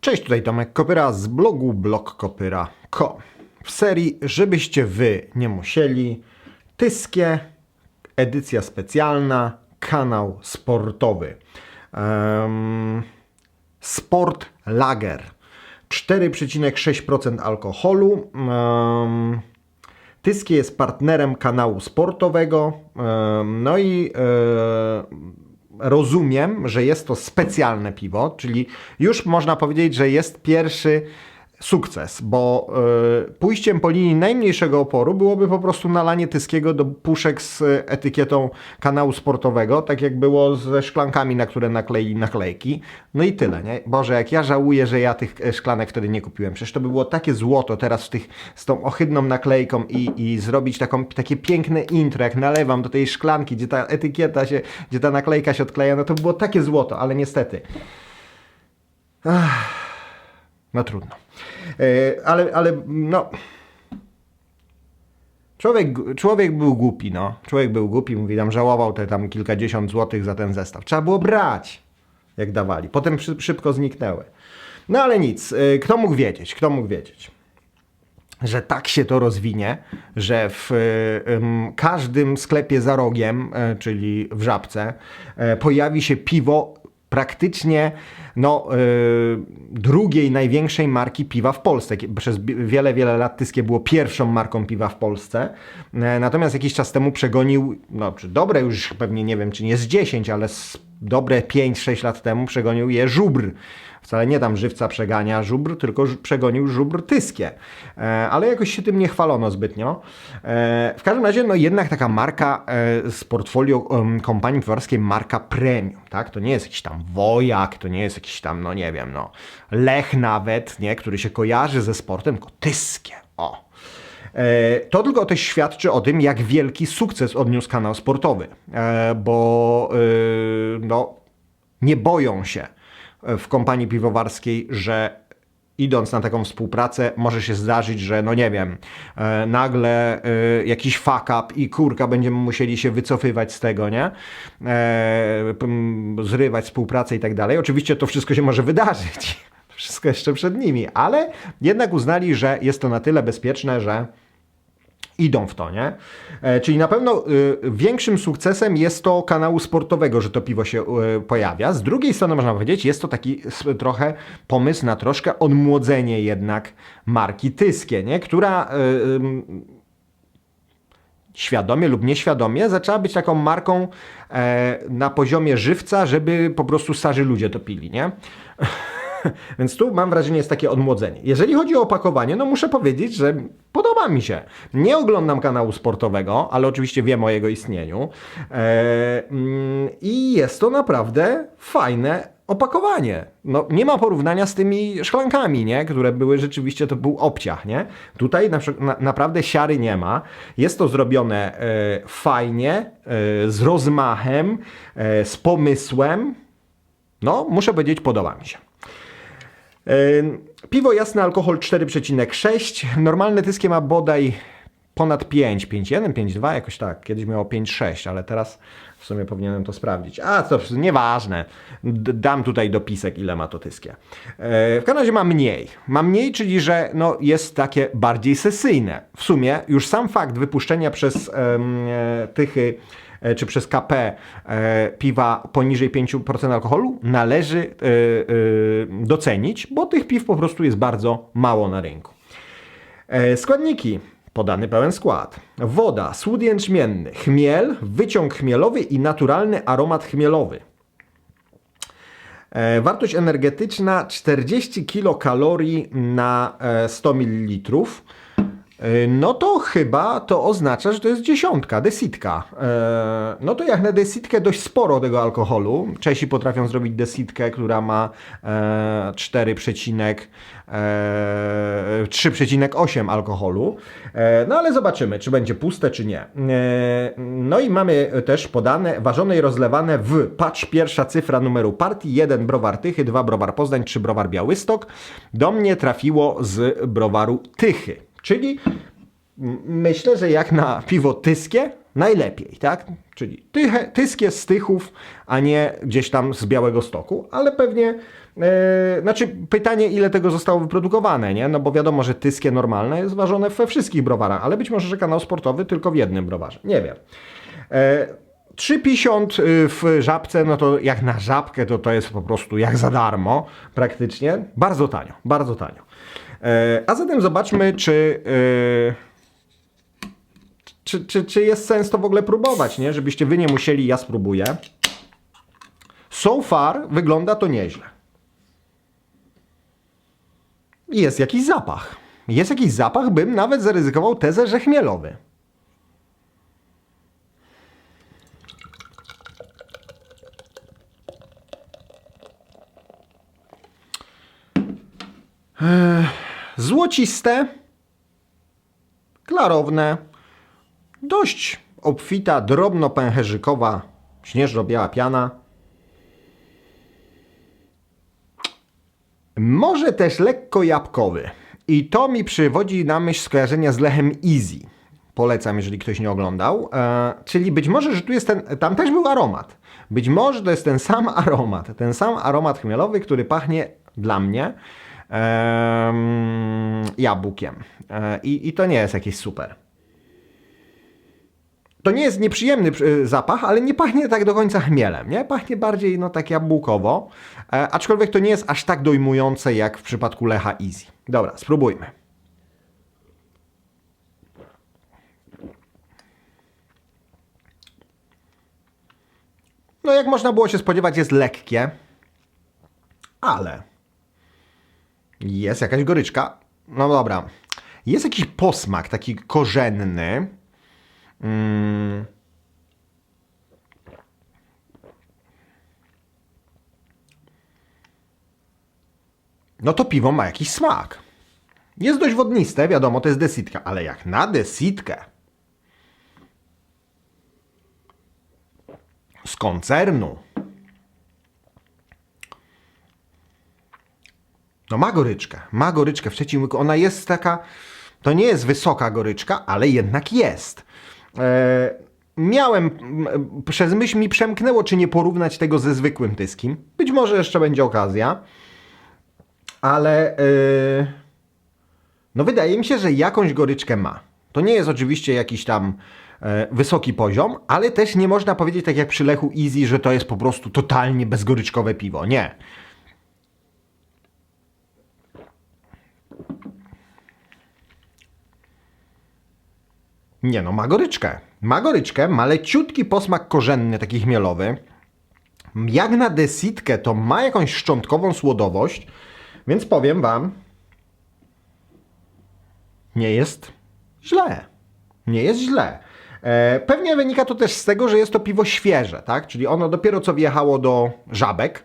tutaj Tomek Kopyra z blogu blogkopyra.co w serii Żebyście Wy nie musieli Tyskie, edycja specjalna, kanał sportowy. Em, Sport Lager 4,6% alkoholu. Em, Tyskie jest partnerem kanału sportowego. em, No i e, rozumiem, że jest to specjalne piwo, czyli już można powiedzieć, że jest pierwszy sukces, bo y, pójściem po linii najmniejszego oporu byłoby po prostu nalanie tyskiego do puszek z etykietą kanału sportowego, tak jak było ze szklankami, na które nakleili naklejki. No i tyle, nie? Boże, jak ja żałuję, że ja tych e, szklanek wtedy nie kupiłem. Przecież to by było takie złoto teraz tych, z tą ohydną naklejką i, i zrobić taką, takie piękne intro, jak nalewam do tej szklanki, gdzie ta etykieta się, gdzie ta naklejka się odkleja, no to by było takie złoto, ale niestety. No trudno. E, ale, ale no. Człowiek, człowiek był głupi, no. Człowiek był głupi, mówi tam, żałował te tam kilkadziesiąt złotych za ten zestaw. Trzeba było brać, jak dawali. Potem szy, szybko zniknęły. No ale nic. e, Kto mógł wiedzieć? Kto mógł wiedzieć? że tak się to rozwinie, że w ym, każdym sklepie za rogiem, e, czyli w Żabce, e, pojawi się piwo praktycznie no, y, drugiej największej marki piwa w Polsce. Przez wiele, wiele lat Tyskie było pierwszą marką piwa w Polsce. E, Natomiast jakiś czas temu przegonił, no czy dobre już pewnie nie wiem, czy nie z 10, ale z dobre 5-6 lat temu przegonił je żubr. Wcale nie tam żywca przegania żubr, tylko przegonił żubr tyskie. E, ale jakoś się tym nie chwalono zbytnio. E, w każdym razie, no jednak taka marka e, z portfolio kompanii piwowarskiej, marka premium, tak? To nie jest jakiś tam wojak, to nie jest jakiś tam, no nie wiem, no Lech nawet, nie? Który się kojarzy ze sportem, tylko tyskie. O. E, To tylko też świadczy o tym, jak wielki sukces odniósł kanał sportowy, E, bo y, no, nie boją się w kompanii piwowarskiej, że idąc na taką współpracę, może się zdarzyć, że no nie wiem, e, nagle e, jakiś fuck up i kurka będziemy musieli się wycofywać z tego, nie? E, zrywać współpracę i tak dalej. Oczywiście to wszystko się może wydarzyć. Wszystko jeszcze przed nimi, ale jednak uznali, że jest to na tyle bezpieczne, że idą w to, nie? E, czyli na pewno y, większym sukcesem jest to kanału sportowego, że to piwo się y, pojawia. Z drugiej strony można powiedzieć, jest to taki trochę pomysł na troszkę odmłodzenie jednak marki Tyskie, nie? Która y, świadomie lub nieświadomie zaczęła być taką marką e, na poziomie żywca, żeby po prostu starzy ludzie to pili, nie? Więc tu mam wrażenie jest takie odmłodzenie. Jeżeli chodzi o opakowanie, no muszę powiedzieć, że podoba mi się. Nie oglądam kanału sportowego, ale oczywiście wiem o jego istnieniu. E, mm, I jest to naprawdę fajne opakowanie. No, nie ma porównania z tymi szklankami, nie? które były rzeczywiście, to był obciach. Nie? Tutaj na, na, naprawdę siary nie ma. Jest to zrobione e, fajnie, e, z rozmachem, e, z pomysłem. No, muszę powiedzieć, podoba mi się. Piwo jasne, alkohol 4,6. Normalne tyskie ma bodaj ponad 5, 5,1, 5,2, jakoś tak. Kiedyś miało 5,6, ale teraz w sumie powinienem to sprawdzić. A, to nieważne. D- dam tutaj dopisek, ile ma to tyskie. E, W razie ma mniej. Ma mniej, czyli że no, jest takie bardziej sesyjne. W sumie już sam fakt wypuszczenia przez e, tychy czy przez KP e, piwa poniżej 5% alkoholu należy e, e, docenić, bo tych piw po prostu jest bardzo mało na rynku. E, Składniki. Podany pełen skład. Woda, słód jęczmienny, chmiel, wyciąg chmielowy i naturalny aromat chmielowy. E, Wartość energetyczna 40 kilokalorii na e, 100 ml. E, No to chyba to oznacza, że to jest dziesiątka, desitka. E, No to jak na desitkę dość sporo tego alkoholu. Czesi potrafią zrobić desitkę, która ma e, 4, e, 3,8 alkoholu. No ale zobaczymy, czy będzie puste, czy nie. No i mamy też podane, ważone i rozlewane w, patrz pierwsza cyfra numeru partii, 1 browar Tychy, 2 browar Poznań, 3 browar Białystok. Do mnie trafiło z browaru Tychy, czyli myślę, że jak na piwo tyskie, najlepiej, tak? Czyli tyche, tyskie z Tychów, a nie gdzieś tam z Białego Stoku, ale pewnie E, znaczy, pytanie, ile tego zostało wyprodukowane, nie? No bo wiadomo, że tyskie normalne jest ważone we wszystkich browarach, ale być może, że kanał sportowy tylko w jednym browarze. Nie wiem. E, 3,50 y, w żabce, no to jak na żabkę, to to jest po prostu jak za darmo praktycznie. Bardzo tanio, bardzo tanio. E, a zatem zobaczmy, czy, e, czy, czy, czy jest sens to w ogóle próbować, nie? Żebyście wy nie musieli, ja spróbuję. So far wygląda to nieźle. Jest jakiś zapach. Jest jakiś zapach, bym nawet zaryzykował tezę, że chmielowy. Złociste, klarowne, dość obfita, drobno-pęcherzykowa, śnieżno-biała piana. Może też lekko jabłkowy. I to mi przywodzi na myśl skojarzenia z Lechem Easy. Polecam, jeżeli ktoś nie oglądał. E, czyli być może, że tu jest ten. Tam też był aromat. Być może to jest ten sam aromat. Ten sam aromat chmielowy, który pachnie dla mnie jabłkiem. E, i, I to nie jest jakieś super. To nie jest nieprzyjemny y, zapach, ale nie pachnie tak do końca chmielem, nie? Pachnie bardziej no tak jabłkowo, e, aczkolwiek to nie jest aż tak dojmujące jak w przypadku Lecha Easy. Dobra, spróbujmy. No jak można było się spodziewać jest lekkie, ale jest jakaś goryczka. No dobra, jest jakiś posmak taki korzenny, Mm. No to piwo ma jakiś smak. Jest dość wodniste, wiadomo, to jest desitka, ale jak na desitkę z koncernu. No ma goryczkę, ma goryczkę w trzecim łyku. Ona jest taka, to nie jest wysoka goryczka, ale jednak jest. E, miałem, przez myśl mi przemknęło, czy nie porównać tego ze zwykłym tyskim. Być może jeszcze będzie okazja, ale e, no wydaje mi się, że jakąś goryczkę ma. To nie jest oczywiście jakiś tam e, wysoki poziom, ale też nie można powiedzieć tak jak przy Lechu Easy, że to jest po prostu totalnie bezgoryczkowe piwo. Nie. Nie no, ma goryczkę. Ma goryczkę, ma leciutki posmak korzenny, taki chmielowy. Jak na desitkę to ma jakąś szczątkową słodowość, więc powiem wam, nie jest źle. Nie jest źle. E, pewnie wynika to też z tego, że jest to piwo świeże, tak? Czyli ono dopiero co wjechało do żabek,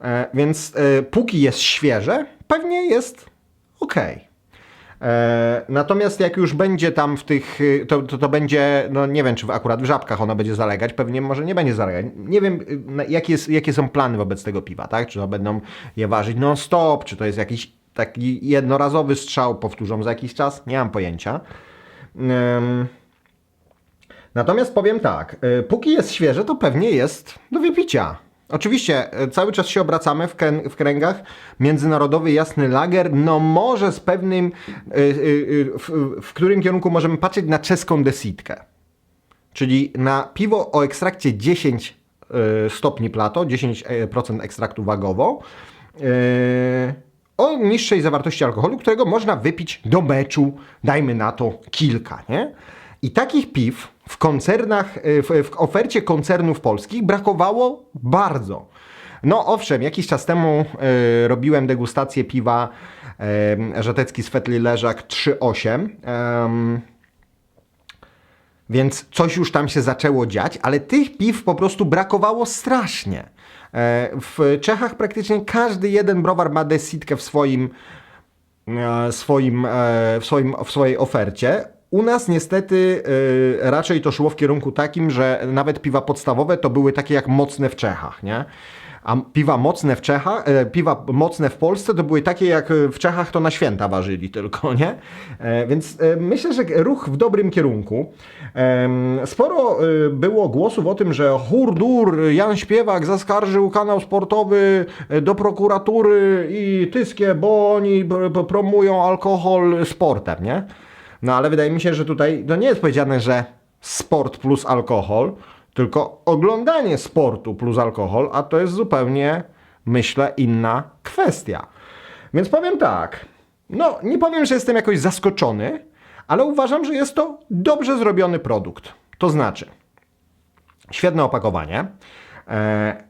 e, więc e, póki jest świeże, pewnie jest ok. E, natomiast jak już będzie tam w tych, y, to, to, to, będzie, no nie wiem, czy akurat w żabkach ona będzie zalegać, pewnie może nie będzie zalegać. Nie wiem, y, jakie, jakie są plany wobec tego piwa, tak? Czy to będą je ważyć non-stop, czy to jest jakiś taki jednorazowy strzał, powtórzą za jakiś czas, nie mam pojęcia. Natomiast powiem tak, y, póki jest świeże, to pewnie jest do wypicia. Oczywiście, e, cały czas się obracamy w, w kręgach. Międzynarodowy jasny lager, no może z pewnym, yy, yy, w, w, którym kierunku możemy patrzeć na czeską desitkę. Czyli na piwo o ekstrakcie 10 yy, stopni plato, 10% ekstraktu wagowo, o niższej zawartości alkoholu, którego można wypić do meczu, dajmy na to kilka, nie? I takich piw w koncernach, y, w, w ofercie koncernów polskich brakowało bardzo. No owszem, jakiś czas temu y, robiłem degustację piwa y, Żatecki Swetli Leżak 3.8. Y, więc coś już tam się zaczęło dziać, ale tych piw po prostu brakowało strasznie. E, w Czechach praktycznie każdy jeden browar ma desitkę w swoim, e, swoim, e, w, swoim, w swojej ofercie U nas niestety y, raczej to szło w kierunku takim, że nawet piwa podstawowe to były takie jak mocne w Czechach, nie? A piwa mocne w Czechach, e, piwa mocne w Polsce to były takie jak w Czechach to na święta ważyli tylko, nie? E, więc e, myślę, że ruch w dobrym kierunku. Em, Sporo e, było głosów o tym, że hurdur, Jan Śpiewak zaskarżył kanał sportowy e, do prokuratury i tyskie, bo oni promują alkohol sportem, nie? No ale wydaje mi się, że tutaj to nie jest powiedziane, że sport plus alkohol, tylko oglądanie sportu plus alkohol, a to jest zupełnie, myślę, inna kwestia. Więc powiem tak, no nie powiem, że jestem jakoś zaskoczony, ale uważam, że jest to dobrze zrobiony produkt. To znaczy, świetne opakowanie e,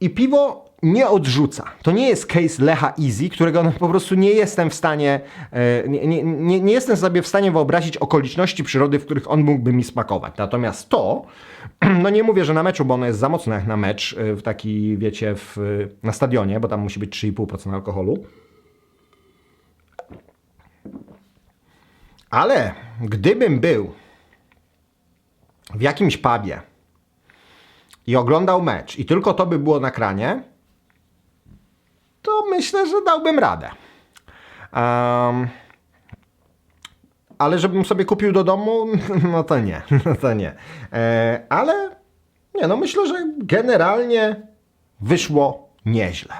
i piwo nie odrzuca. To nie jest case Lecha Easy, którego no po prostu nie jestem w stanie, e, nie, nie, nie, nie jestem sobie w stanie wyobrazić okoliczności przyrody, w których on mógłby mi smakować. Natomiast to, no nie mówię, że na meczu, bo ono jest za mocne jak na mecz, e, w taki, wiecie, w, na stadionie, bo tam musi być 3,5% alkoholu. Ale gdybym był w jakimś pubie i oglądał mecz i tylko to by było na kranie, to myślę, że dałbym radę. Em, ale żebym sobie kupił do domu, no to nie, no to nie. E, ale nie, no myślę, że generalnie wyszło nieźle.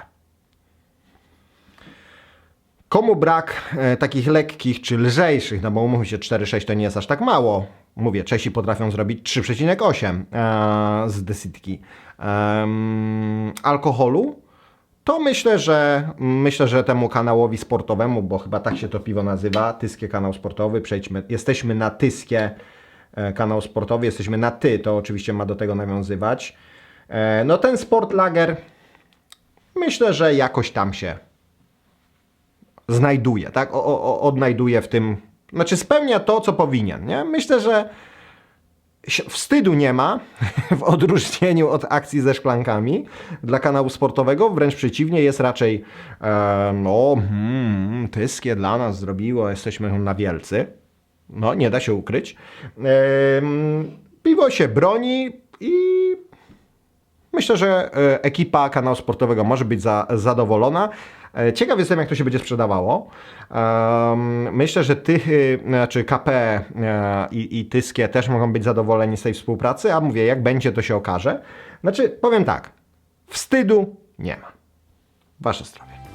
Komu brak e, takich lekkich czy lżejszych, no bo umówmy się, 4,6 to nie jest aż tak mało. Mówię, Czesi potrafią zrobić 3,8 e, z desitki em, alkoholu, to myślę, że myślę, że temu kanałowi sportowemu, bo chyba tak się to piwo nazywa, Tyskie kanał sportowy, przejdźmy, jesteśmy na Tyskie e, kanał sportowy, jesteśmy na ty, to oczywiście ma do tego nawiązywać. E, no ten sport lager myślę, że jakoś tam się znajduje, tak? O, o, odnajduje w tym, znaczy spełnia to, co powinien, nie? Myślę, że wstydu nie ma w odróżnieniu od akcji ze szklankami dla kanału sportowego, wręcz przeciwnie, jest raczej e, no, hmm, tyskie dla nas zrobiło, jesteśmy na wielcy. No, nie da się ukryć. Em, piwo się broni i Myślę, że e, ekipa kanału sportowego może być za, zadowolona. E, Ciekaw jestem, jak to się będzie sprzedawało. Myślę, że Tychy, znaczy KP e, i, i Tyskie też mogą być zadowoleni z tej współpracy, a mówię, jak będzie, to się okaże. Znaczy, powiem tak, wstydu nie ma. Wasze zdrowie.